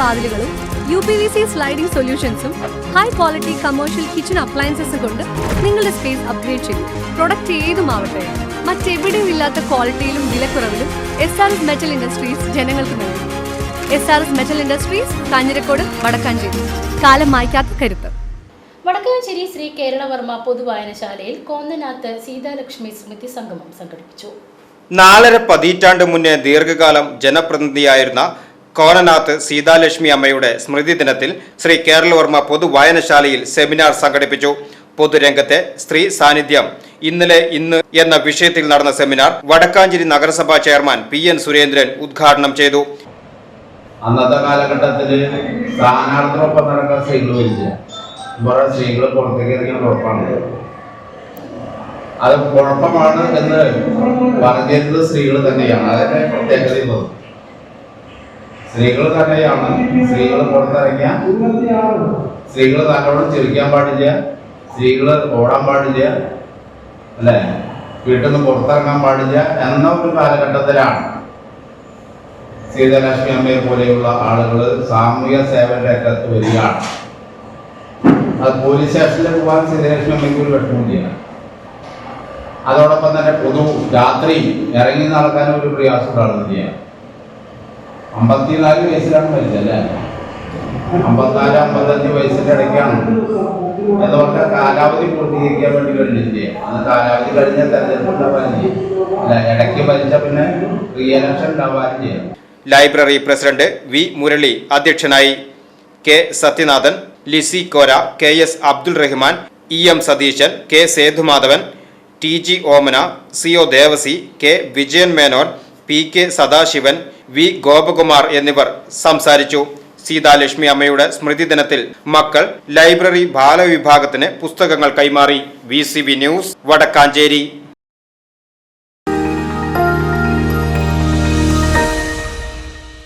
വാതിലുകളും U P V C sliding സൊല്യൂഷൻസും high quality commercial kitchen അപ്ലയൻസസും കൊണ്ട് നിങ്ങളുടെ സ്പേസ് അപ്ഗ്രേഡ് ചെയ്യും പ്രൊഡക്റ്റ് ഏതുമാവട്ടെ മറ്റെവിടെയും ഇല്ലാത്ത ക്വാളിറ്റിയിലും വിലക്കുറവിലും S R S metal industries ജനങ്ങൾക്ക് നൽകും. S R S metal industries Kanjirakode Vadakkanchery. കാലം മായ്ക്കാത്ത കരുത്ത്. വടക്കാഞ്ചേരി ശ്രീ കേരളവർമ്മ പൊതുവായനശാലയിൽ കോന്നനാത്ത് സീതാലക്ഷ്മി സ്മൃതി സംഗമം സംഘടിപ്പിച്ചു. നാലര പതിറ്റാണ്ട് മുന്നേ ദീർഘകാലം ജനപ്രതിനിധിയായിരുന്ന കോനനാഥ് സീതാലക്ഷ്മി അമ്മയുടെ സ്മൃതി ദിനത്തിൽ ശ്രീ കേരളവർമ്മ പൊതുവായനശാലയിൽ സെമിനാർ സംഘടിപ്പിച്ചു. പൊതുരംഗത്തെ സ്ത്രീ സാന്നിധ്യം ഇന്നലെ ഇന്ന് എന്ന വിഷയത്തിൽ നടന്ന സെമിനാർ വടക്കാഞ്ചേരി നഗരസഭാ ചെയർമാൻ പി എൻ സുരേന്ദ്രൻ ഉദ്ഘാടനം ചെയ്തു. അന്നത്തെ കാലഘട്ടത്തിൽ സ്ഥാനാർത്ഥിനൊപ്പം നടക്കാൻ സ്ത്രീകളില്ല കുറെ സ്ത്രീകൾ പുറത്തേക്ക് കുഴപ്പമാണ് അത് കുഴപ്പമാണ് എന്ന് പറഞ്ഞിരുന്നത് സ്ത്രീകൾ തന്നെയാണ്. അതിന്റെ പ്രത്യേകത സ്ത്രീകൾ തന്നെയാണ്. സ്ത്രീകൾ പുറത്തിറങ്ങിയ സ്ത്രീകൾ നല്ലോണം ചിരിക്കാൻ പാടില്ല. സ്ത്രീകൾ ഓടാൻ പാടില്ല. അല്ലേ? വീട്ടിൽ നിന്ന് പുറത്തിറങ്ങാൻ പാടില്ല എന്ന ഒരു കാലഘട്ടത്തിലാണ് സീതാലക്ഷ്മി അമ്മയെ പോലെയുള്ള ആളുകൾ സാമൂഹ്യ സേവന രംഗത്ത് വരികയാണ്. അത് പോലീസ് സ്റ്റേഷനിൽ പോകാൻ സീതാലക്ഷ്മി അമ്മയ്ക്ക് ഒരു വിഷമമില്ല അതോടൊപ്പം തന്നെ പൊതു രാത്രി ഇറങ്ങി നടക്കാൻ ഒരു പ്രയാസം ഉണ്ടാകുന്നില്ല അമ്പത്തിനാല് വയസ്സിലാണ് മരിച്ചല്ലേ അമ്പത്തിനാല് അമ്പത്തഞ്ച് വയസ്സിന്റെ ഇടയ്ക്കാണ്. എന്ന് പറഞ്ഞാൽ കാലാവധി പൂർത്തീകരിക്കാൻ വേണ്ടി കഴിഞ്ഞില്ലേ അത് കാലാവധി കഴിഞ്ഞ തെരഞ്ഞെടുപ്പ് ഇടയ്ക്ക് മരിച്ച പിന്നെ റീ എലക്ഷൻ ഉണ്ടാവാനില്ലേ ലൈബ്രറി പ്രസിഡന്റ് വി മുരളി അധ്യക്ഷനായി K Sathyanathan Lissy Kora K S Abdul Rahman E M Satheesan K Sethumadhavan T G Omana C O Devassy K Vijayan Menon P K Sadasivan V Gopakumar എന്നിവർ സംസാരിച്ചു. സീതാലക്ഷ്മി അമ്മയുടെ സ്മൃതി ദിനത്തിൽ മക്കൾ library ബാലവിഭാഗത്തിന് പുസ്തകങ്ങൾ കൈമാറി. V news Vadakkanchery.